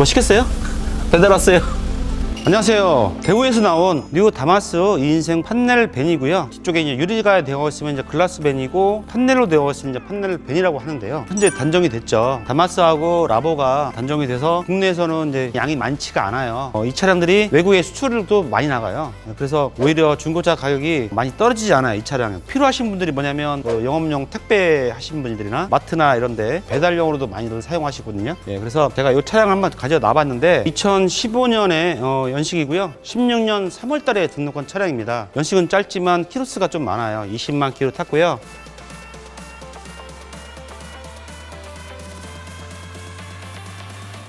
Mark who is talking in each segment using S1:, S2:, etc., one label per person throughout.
S1: 뭐 시켰어요? 배달 왔어요. 안녕하세요. 대구에서 나온 뉴 다마스 2인생 판넬 벤이고요. 뒤쪽에 이제 유리가 되어 있으면 이제 글라스 벤이고 판넬로 되어 있으면 이제 판넬 벤이라고 하는데요. 현재 단정이 됐죠. 다마스하고 라보가 단정이 돼서 국내에서는 이제 양이 많지가 않아요. 어, 이 차량들이 외국에 수출도 많이 나가요. 그래서 오히려 중고차 가격이 많이 떨어지지 않아요. 이 차량은 필요하신 분들이 뭐냐면 뭐 영업용 택배 하신 분들이나 마트나 이런데 배달용으로도 많이들 사용하시거든요. 예, 그래서 제가 이 차량 한번 가져 나봤는데 2015년에 어, 연식이고요. 16년 3월 달에 등록한 차량입니다. 연식은 짧지만 키로수가 좀 많아요. 20만 키로 탔고요.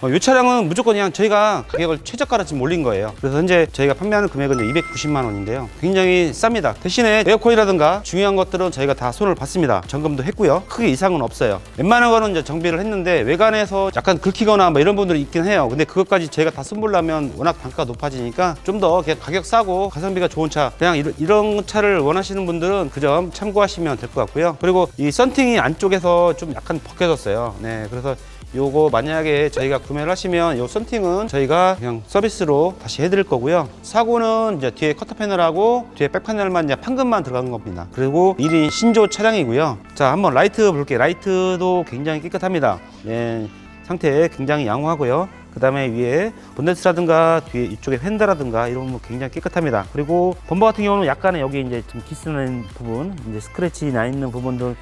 S1: 어, 이 차량은 무조건 그냥 저희가 가격을 최저가로 지금 올린 거예요. 그래서 현재 저희가 판매하는 금액은 이제 290만 원인데요. 굉장히 쌉니다. 대신에 에어컨이라든가 중요한 것들은 저희가 다 손을 봤습니다. 점검도 했고요. 크게 이상은 없어요. 웬만한 거는 이제 정비를 했는데 외관에서 약간 긁히거나 뭐 이런 분들이 있긴 해요. 근데 그것까지 저희가 다 선보려면 워낙 단가가 높아지니까 좀 더 가격 싸고 가성비가 좋은 차 그냥 이런, 이런 차를 원하시는 분들은 그 점 참고하시면 될 것 같고요. 그리고 이 썬팅이 안쪽에서 좀 약간 벗겨졌어요. 네, 그래서 요거 만약에 저희가 구매를 하시면 요 썬팅은 저희가 그냥 서비스로 다시 해드릴 거고요. 사고는 이제 뒤에 커터 패널하고 뒤에 백 패널만 이제 판금만 들어간 겁니다. 그리고 1인 신조 차량이고요. 자, 한번 라이트 볼게요. 라이트도 굉장히 깨끗합니다. 예, 상태 굉장히 양호하고요. 그 다음에 위에 본네트라든가 뒤에 이쪽에 휀다라든가 이런 거 굉장히 깨끗합니다. 그리고 범버 같은 경우는 약간의 여기 이제 좀 기스는 부분, 이제 스크래치 나 있는 부분들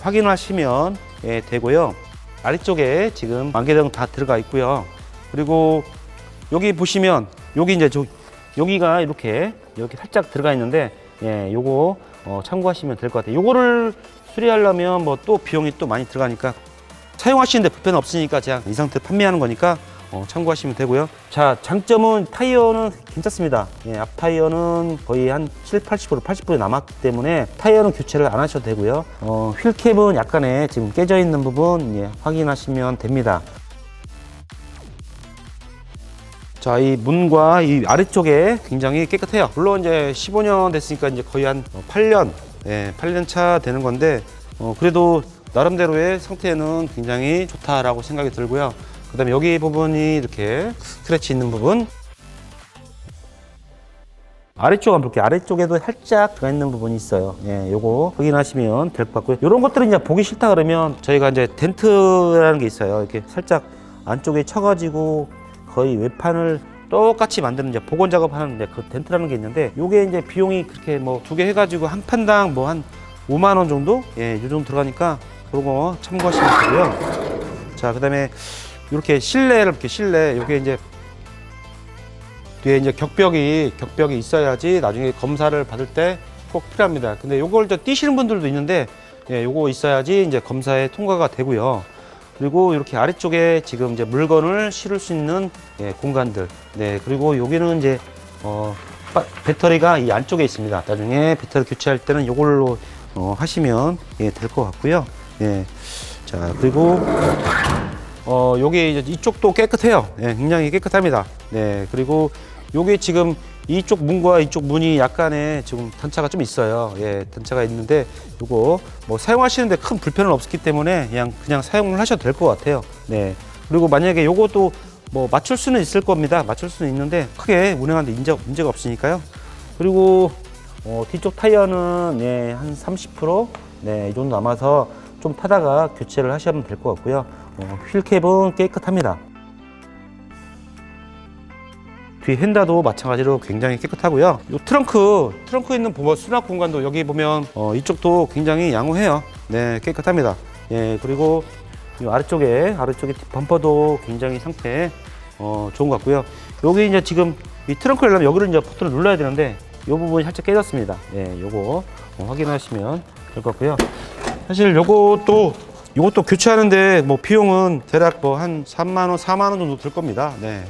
S1: 확인하시면 예, 되고요. 아래쪽에 지금 만개등 다 들어가 있고요. 그리고 여기 보시면 여기 이제 저 여기가 이렇게 이렇게 살짝 들어가 있는데 예, 요거 어, 참고하시면 될 것 같아요. 요거를 수리하려면 뭐 또 비용이 또 많이 들어가니까 사용하시는데 불편 없으니까 제가 이 상태 판매하는 거니까 어, 참고하시면 되고요. 자, 장점은 타이어는 괜찮습니다. 예, 앞 타이어는 거의 한 7, 80%, 80% 남았기 때문에 타이어는 교체를 안 하셔도 되고요. 어, 휠캡은 약간의 지금 깨져 있는 부분 예, 확인하시면 됩니다. 자, 이 문과 이 아래쪽에 굉장히 깨끗해요. 물론 이제 15년 됐으니까 이제 거의 한 8년, 예, 8년 차 되는 건데, 어, 그래도 나름대로의 상태는 굉장히 좋다라고 생각이 들고요. 그 다음에 여기 부분이 이렇게 스크래치 있는 부분. 아래쪽 한번 볼게요. 아래쪽에도 살짝 들어가 있는 부분이 있어요. 예, 요거 확인하시면 될 것 같고요. 이런 것들은 이제 보기 싫다 그러면 저희가 이제 덴트라는 게 있어요. 이렇게 살짝 안쪽에 쳐가지고 거의 외판을 똑같이 만드는 이제 복원 작업하는 그 덴트라는 게 있는데 요게 이제 비용이 그렇게 뭐 두 개 해가지고 한 판당 뭐 한 5만 원 정도? 예, 요 정도 들어가니까 그런 거 참고하시면 되고요. 자, 그다음에 이렇게 실내를 이렇게 실내 요게 이제 뒤에 이제 격벽이 격벽이 있어야지 나중에 검사를 받을 때 꼭 필요합니다. 근데 요걸 저 띄시는 분들도 있는데 예, 요거 있어야지 이제 검사에 통과가 되고요. 그리고 이렇게 아래쪽에 지금 이제 물건을 실을 수 있는 예, 공간들. 네, 그리고 여기는 이제 어, 빠- 배터리가 이 안쪽에 있습니다. 나중에 배터리 교체할 때는 요걸로 어, 하시면 예, 될 것 같고요. 예. 자, 그리고 어, 요게 이쪽도 깨끗해요. 예, 굉장히 깨끗합니다. 네, 그리고 요게 지금 이쪽 문과 이쪽 문이 약간의 지금 단차가 좀 있어요. 예, 단차가 있는데 요거 뭐 사용하시는데 큰 불편은 없기 때문에 그냥 그냥 사용을 하셔도 될 것 같아요. 네. 그리고 만약에 요것도 뭐 맞출 수는 있을 겁니다. 맞출 수는 있는데 크게 운행하는데 문제, 문제가 없으니까요. 그리고 어, 뒤쪽 타이어는 예, 한 30% 네, 이 정도 남아서 좀 타다가 교체를 하시면 될 것 같고요. 어, 휠캡은 깨끗합니다. 뒤 핸다도 마찬가지로 굉장히 깨끗하고요. 이 트렁크, 트렁크에 있는 보면 수납 공간도 여기 보면 어, 이쪽도 굉장히 양호해요. 네, 깨끗합니다. 예, 그리고 이 아래쪽에 아래쪽에 범퍼도 굉장히 상태 어, 좋은 것 같고요. 여기 이제 지금 이 트렁크를 열려면 여기를 이제 버튼을 눌러야 되는데 이 부분이 살짝 깨졌습니다. 예, 요거 어, 확인하시면 될 것 같고요. 사실 요것도 이것도 교체하는데 뭐 비용은 대략 뭐 한 3만 원, 4만 원 정도 들 겁니다. 네.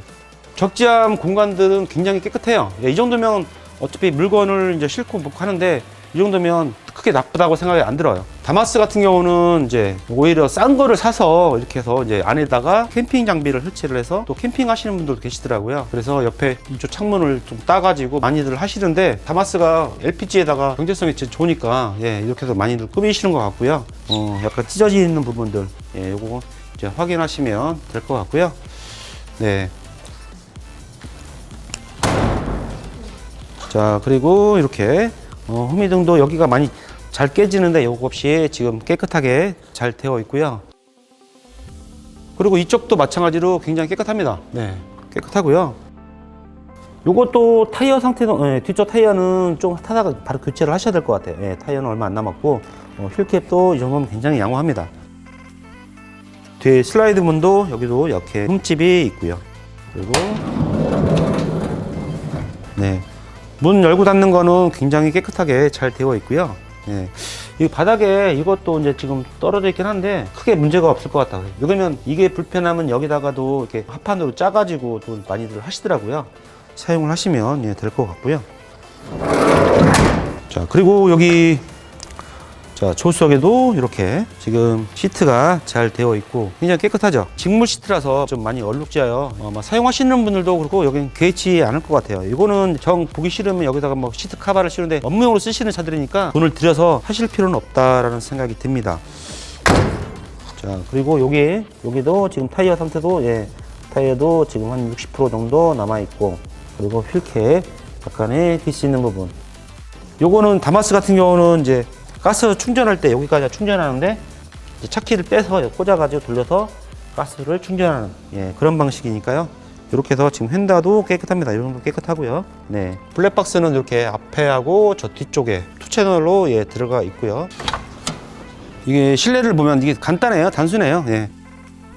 S1: 적재함 공간들은 굉장히 깨끗해요. 예, 이 정도면 어차피 물건을 이제 싣고 뭐 하는데 이 정도면 크게 나쁘다고 생각이 안 들어요. 다마스 같은 경우는 이제 오히려 싼 거를 사서 이렇게 해서 이제 안에다가 캠핑 장비를 설치를 해서 또 캠핑 하시는 분들도 계시더라고요. 그래서 옆에 이쪽 창문을 좀 따가지고 많이들 하시는데 다마스가 LPG에다가 경제성이 진짜 좋으니까 예, 이렇게 해서 많이들 꾸미시는 것 같고요. 어, 약간 찢어져 있는 부분들 예, 요거 이제 확인하시면 될 것 같고요. 네. 자, 그리고 이렇게 어, 호미등도 여기가 많이 잘 깨지는데 요거 없이 지금 깨끗하게 잘 되어 있고요. 그리고 이쪽도 마찬가지로 굉장히 깨끗합니다. 네, 깨끗하고요. 요것도 타이어 상태도 예, 뒤쪽 타이어는 좀 타다가 바로 교체를 하셔야 될 것 같아요. 예, 타이어는 얼마 안 남았고 어, 휠캡도 이 정도면 굉장히 양호합니다. 뒤에 슬라이드 문도 여기도 이렇게 흠집이 있고요. 그리고 네. 문 열고 닫는 거는 굉장히 깨끗하게 잘 되어 있고요. 예. 이 바닥에 이것도 이제 지금 떨어져 있긴 한데 크게 문제가 없을 것 같아요. 그러면 이게 불편하면 여기다가도 이렇게 합판으로 짜가지고 또 많이들 하시더라고요. 사용을 하시면 예, 될 것 같고요. 자, 그리고 여기 자, 조수석에도 이렇게 지금 시트가 잘 되어 있고 굉장히 깨끗하죠. 직물 시트라서 좀 많이 얼룩져요. 어, 뭐 사용하시는 분들도 그렇고 여긴 개의치 않을 것 같아요. 이거는 정 보기 싫으면 여기다가 뭐 시트 카바를 씌우는데 업무용으로 쓰시는 차들이니까 돈을 들여서 하실 필요는 없다라는 생각이 듭니다. 자, 그리고 여기 여기도 지금 타이어 상태도 예, 타이어도 지금 한 60% 정도 남아 있고 그리고 휠캡 약간의 디스 있는 부분 요거는 다마스 같은 경우는 이제 가스 충전할 때 여기까지 충전하는데 차키를 빼서 꽂아가지고 돌려서 가스를 충전하는 예, 그런 방식이니까요. 이렇게 해서 지금 휀다도 깨끗합니다. 이 정도 깨끗하고요. 네, 블랙박스는 이렇게 앞에 하고 저 뒤쪽에 투 채널로 예, 들어가 있고요. 이게 실내를 보면 이게 간단해요, 단순해요. 예.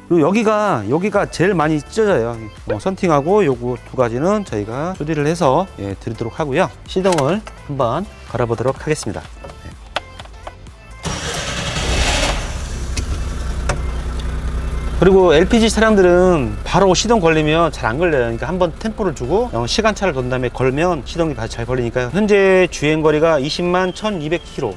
S1: 그리고 여기가 여기가 제일 많이 찢어져요. 어, 선팅하고 요거 두 가지는 저희가 수리를 해서 예, 드리도록 하고요. 시동을 한번 갈아보도록 하겠습니다. 그리고 LPG 차량들은 바로 시동 걸리면 잘 안 걸려요. 그러니까 한번 템포를 주고 어, 시간차를 둔 다음에 걸면 시동이 잘 걸리니까요. 현재 주행 거리가 20만 1,200km.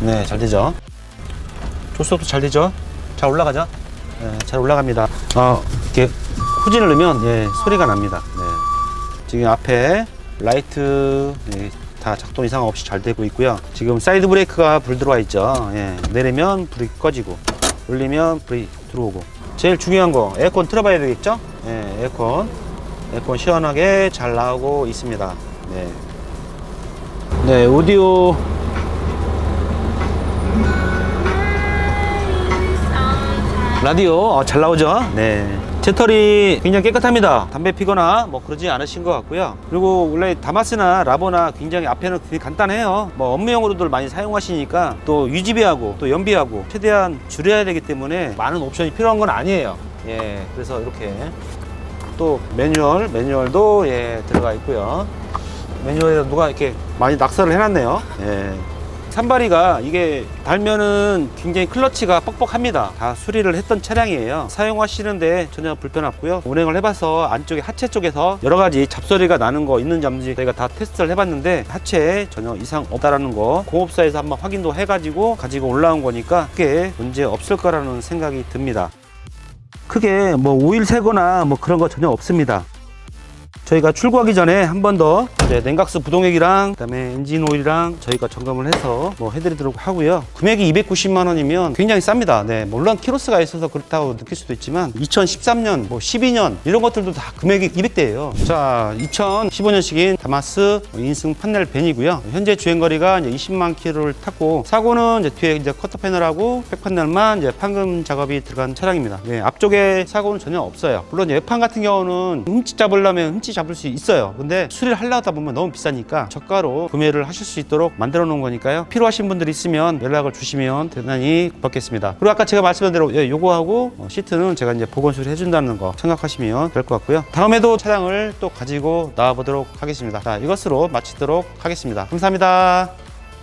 S1: 네, 잘 되죠. 조수석도 잘 되죠. 잘 올라가죠. 네, 잘 올라갑니다. 아, 이렇게 후진을 넣으면 예, 소리가 납니다. 네. 지금 앞에 라이트 예, 다 작동 이상 없이 잘 되고 있고요. 지금 사이드 브레이크가 불 들어와 있죠. 예, 내리면 불이 꺼지고 올리면 불이 들어오고. 제일 중요한 거 에어컨 틀어봐야 되겠죠? 예, 에어컨 에어컨 시원하게 잘 나오고 있습니다. 네. 네, 오디오 라디오 어, 잘 나오죠? 네. 제털이 굉장히 깨끗합니다. 담배 피거나 뭐 그러지 않으신 것 같고요. 그리고 원래 다마스나 라보나 굉장히 앞에는 되게 간단해요. 뭐 업무용으로들 많이 사용하시니까 또 유지비하고 또 연비하고 최대한 줄여야 되기 때문에 많은 옵션이 필요한 건 아니에요. 예, 그래서 이렇게 또 매뉴얼, 매뉴얼도 예, 들어가 있고요. 매뉴얼에 누가 이렇게 많이 낙서를 해놨네요. 예. 산바리가 이게 달면은 굉장히 클러치가 뻑뻑합니다. 다 수리를 했던 차량이에요. 사용하시는데 전혀 불편 없고요. 운행을 해봐서 안쪽에 하체 쪽에서 여러 가지 잡소리가 나는 거 있는지 없는지 저희가 다 테스트를 해봤는데 하체에 전혀 이상 없다라는 거 공업사에서 한번 확인도 해가지고 가지고 올라온 거니까 크게 문제 없을 거라는 생각이 듭니다. 크게 뭐 오일 새거나 뭐 그런 거 전혀 없습니다. 저희가 출고하기 전에 한 번 더 냉각수 부동액이랑 그다음에 엔진 오일이랑 저희가 점검을 해서 뭐 해드리도록 하고요. 금액이 290만 원이면 굉장히 쌉니다. 네, 물론 키로수가 있어서 그렇다고 느낄 수도 있지만 2013년, 뭐 12년 이런 것들도 다 금액이 200대예요. 자, 2015년식인 다마스 인승 판넬 벤이고요. 현재 주행 거리가 이제 20만 킬로를 탔고 사고는 이제 뒤에 이제 커터 패널하고 백 판넬만 이제 판금 작업이 들어간 차량입니다. 네, 앞쪽에 사고는 전혀 없어요. 물론 외판 같은 경우는 흠집 잡으려면 흠집 잡을 수 있어요. 근데 수리를 하려다 보면 너무 비싸니까 저가로 구매를 하실 수 있도록 만들어 놓은 거니까요. 필요하신 분들 있으면 연락을 주시면 대단히 고맙겠습니다. 그리고 아까 제가 말씀드린 대로 예, 요거하고 어, 시트는 제가 이제 보건 수리 해준다는 거 생각하시면 될 것 같고요. 다음에도 차량을 또 가지고 나와 보도록 하겠습니다. 자, 이것으로 마치도록 하겠습니다. 감사합니다.